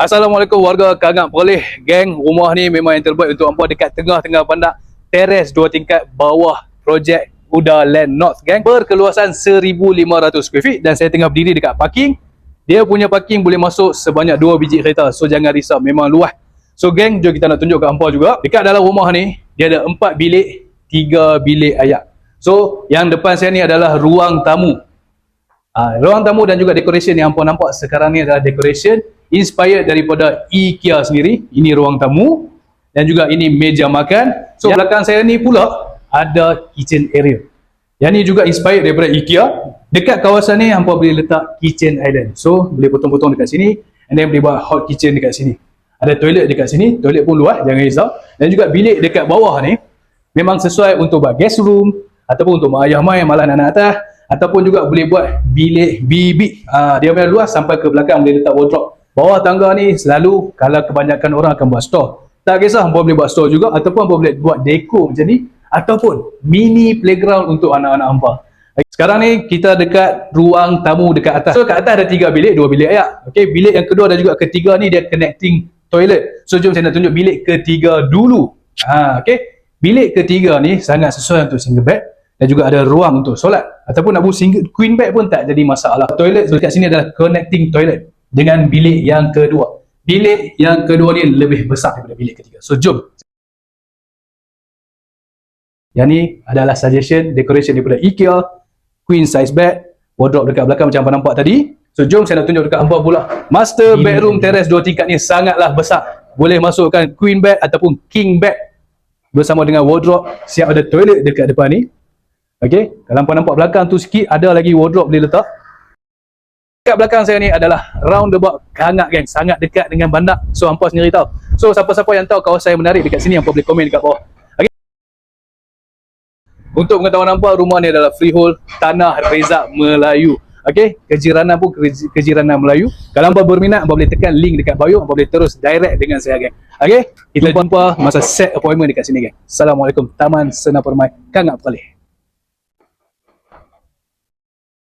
Assalamualaikum warga Kangak Perleh Geng, rumah ni memang yang terbaik untuk hampa dekat tengah-tengah bandar Teres dua tingkat bawah projek Uda Land North Geng. Berkeluasan 1,500 square feet Dan saya tengah berdiri dekat parking. Dia punya parking boleh masuk sebanyak 2 biji kereta So jangan risau, memang luas. So geng, jom kita nak tunjuk kat hampa juga. Dekat dalam rumah ni, dia ada 4 bilik 3 bilik ayak. So, yang depan saya ni adalah ruang tamu. Ah, ruang tamu dan juga decoration yang hampa nampak sekarang ni adalah decoration inspired daripada IKEA sendiri. Ini ruang tamu dan juga ini meja makan. So yang belakang saya ni pula ada kitchen area. Yang ni juga inspired daripada IKEA. Dekat kawasan ni hampa boleh letak kitchen island. So boleh potong-potong dekat sini and then boleh buat hot kitchen dekat sini. Ada toilet dekat sini, toilet pun luas, jangan risau. Dan juga bilik dekat bawah ni memang sesuai untuk buat guest room ataupun untuk mak ayah mai malah anak atas ataupun juga boleh buat bilik bibi. Ah dia punya luas sampai ke belakang boleh letak wardrobe. Bawah tangga ni selalu kalau kebanyakan orang akan buat store. Tak kisah hampa boleh buat store juga ataupun hampa boleh buat dekor macam ni ataupun mini playground untuk anak-anak hampa. Sekarang ni kita dekat ruang tamu dekat atas. So kat atas ada tiga bilik, dua bilik ayak. Okey, bilik yang kedua dan juga ketiga ni dia connecting toilet. So jom saya nak tunjuk bilik ketiga dulu. Ha, okey. Bilik ketiga ni sangat sesuai untuk single bed dan juga ada ruang untuk solat ataupun nak buat single queen bed pun tak jadi masalah. Toilet dekat sini adalah connecting toilet dengan bilik yang kedua. Bilik yang kedua ni lebih besar daripada bilik ketiga. So jom. Yang ni adalah suggestion decoration daripada IKEA queen size bed, wardrobe dekat belakang macam apa nampak tadi. So jom saya nak tunjuk dekat hampa pula. Master bedroom terrace dua tingkat ni sangatlah besar. Boleh masukkan queen bed ataupun king bed bersama dengan wardrobe siap ada toilet dekat depan ni. Okey, kalau hampa nampak belakang tu sikit ada lagi wardrobe boleh letak. Dekat belakang saya ni adalah roundabout Kangak geng, sangat dekat dengan bandar. So hampa sendiri tahu. So siapa-siapa yang tahu kawasan yang menarik dekat sini hampa boleh komen dekat bawah. Okey. Untuk pengetahuan hampa, rumah ni adalah freehold tanah Reza Melayu. Okey, kejiranan pun kej- kejiranan Melayu. Kalau hampa berminat, hampa boleh tekan link dekat bio, hampa boleh terus direct dengan saya geng. Okey, kita jumpa masa set appointment dekat sini geng. Assalamualaikum. Taman Senar Permai Kangak Perleh.